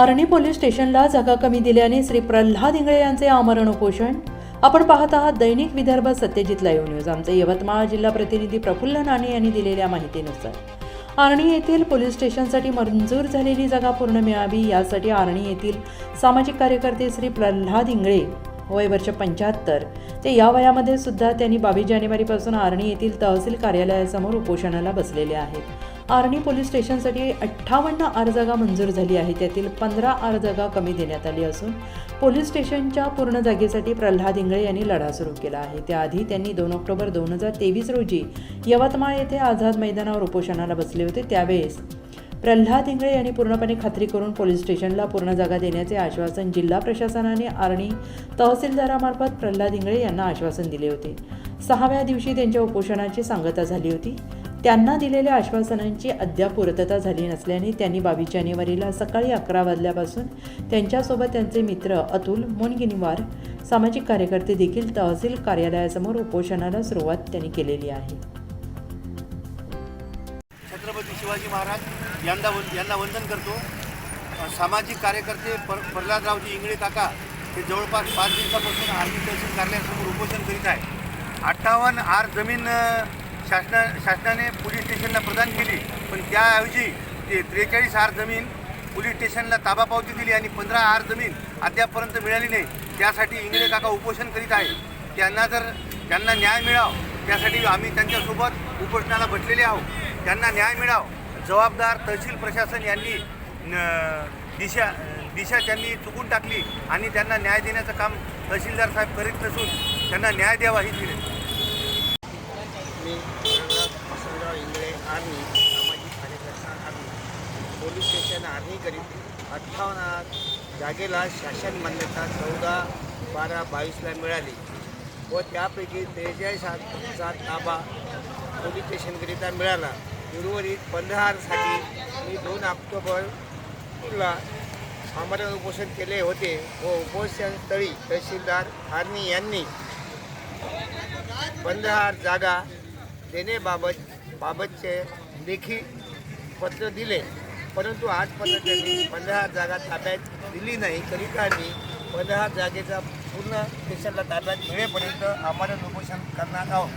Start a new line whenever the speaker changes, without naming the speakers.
Arni police स्टेशनला जागा कमी दिल्याने श्री प्रल्हाद इंगळे यांचे आमरण उपोषण आपण पाहत आहात दैनिक विदर्भ सत्यजित लाईव्ह न्यूज. आमचे यवतमाळ जिल्हा प्रतिनिधी प्रफुल्ल नाणे यांनी दिलेल्या माहितीनुसार आर्णी येथील पोलीस स्टेशनसाठी मंजूर झालेली जागा पूर्ण मिळावी यासाठी आर्णी येथील सामाजिक कार्यकर्ते श्री प्रल्हाद इंगळे वय वर्ष पंच्याहत्तर. ते या वयामध्ये सुद्धा त्यांनी बावीस जानेवारीपासून आर्णी येथील तहसील कार्यालयासमोर उपोषणाला बसलेले आहेत. आर्णी पोलीस स्टेशनसाठी अठ्ठावन्न आर जागा मंजूर झाली आहे त्यातील पंधरा आर जागा कमी देण्यात आली असून पोलीस स्टेशनच्या पूर्ण जागेसाठी प्रल्हाद इंगळे यांनी लढा सुरू केला आहे. त्याआधी त्यांनी दोन ऑक्टोबर दोन हजार तेवीस रोजी यवतमाळ येथे आझाद मैदानावर उपोषणाला बसले होते. त्यावेळेस प्रल्हाद इंगळे यांनी पूर्णपणे खात्री करून पोलीस स्टेशनला पूर्ण जागा देण्याचे आश्वासन जिल्हा प्रशासनाने आर्णी तहसीलदारामार्फत प्रल्हाद इंगळे यांना आश्वासन दिले होते. सहाव्या दिवशी त्यांच्या उपोषणाची सांगता झाली होती. त्यांना दिलेल्या आश्वासनांची अद्याप पूर्तता झाली नसल्याने त्यांनी बावीस जानेवारीला सकाळी अकरा वाजल्यापासून त्यांच्यासोबत त्यांचे मित्र अतुल मुनगिनीवार सामाजिक कार्यकर्ते देखील तहसील कार्यालयासमोर उपोषणाला सुरुवात त्यांनी केलेली आहे.
छत्रपती शिवाजी महाराज यांना यांना वंदन करतो. सामाजिक कार्यकर्ते पर प्रल्हादरावजी इंगळे काका हे जवळपास पाच दिवसापासून आर्मी तहसील कार्यालयासमोर उपोषण करीत आहे अठ्ठावन्न आर जमीन शासना शासनाने पोलीस स्टेशनला प्रदान केली पण त्याऐवजी ते त्रेचाळीस आर जमीन पोलीस स्टेशनला ताबा पावती दिली आणि पंधरा आर जमीन अद्यापपर्यंत मिळाली नाही. त्यासाठी इंगळे काका उपोषण करीत आहे त्यांना जर त्यांना न्याय मिळाव त्यासाठी आम्ही त्यांच्यासोबत उपोषणाला बसलेले आहोत. त्यांना न्याय मिळाव. जबाबदार तहसील प्रशासन यांनी न- दिशा दिशा त्यांनी चुकून टाकली आणि त्यांना न्याय देण्याचं काम तहसीलदार साहेब करीत नसून त्यांना न्याय द्यावा ही विनंती.
मी प्रल्हाद वसंतराव इंगळे आर्मी सामाजिक कार्यकर्ता आर्मी. पोलीस स्टेशन आर्मी करीत अठ्ठावन्न जागेला शासन मान्यता चौदा बारा बावीसला मिळाली. व त्यापैकी त्रेचाळीस सात ताबा पोलीस स्टेशनकरिता मिळाला. उर्वरित पंधरासाठी मी दोन ऑक्टोबरला आमरण उपोषण केले होते व उपोषणस्थळी तहसीलदार आर्मी यांनी पंधरा जागा देण्याबाबत बाबतचे लेखी पत्र दिले. परंतु आजपर्यंत त्यांनी पंधरा जागा ताब्यात दिली नाही. करिता मी पंधरा जागेचा पूर्ण स्टेशनला ताब्यात मिळेपर्यंत आम्हाला उपोषण करणार आहोत.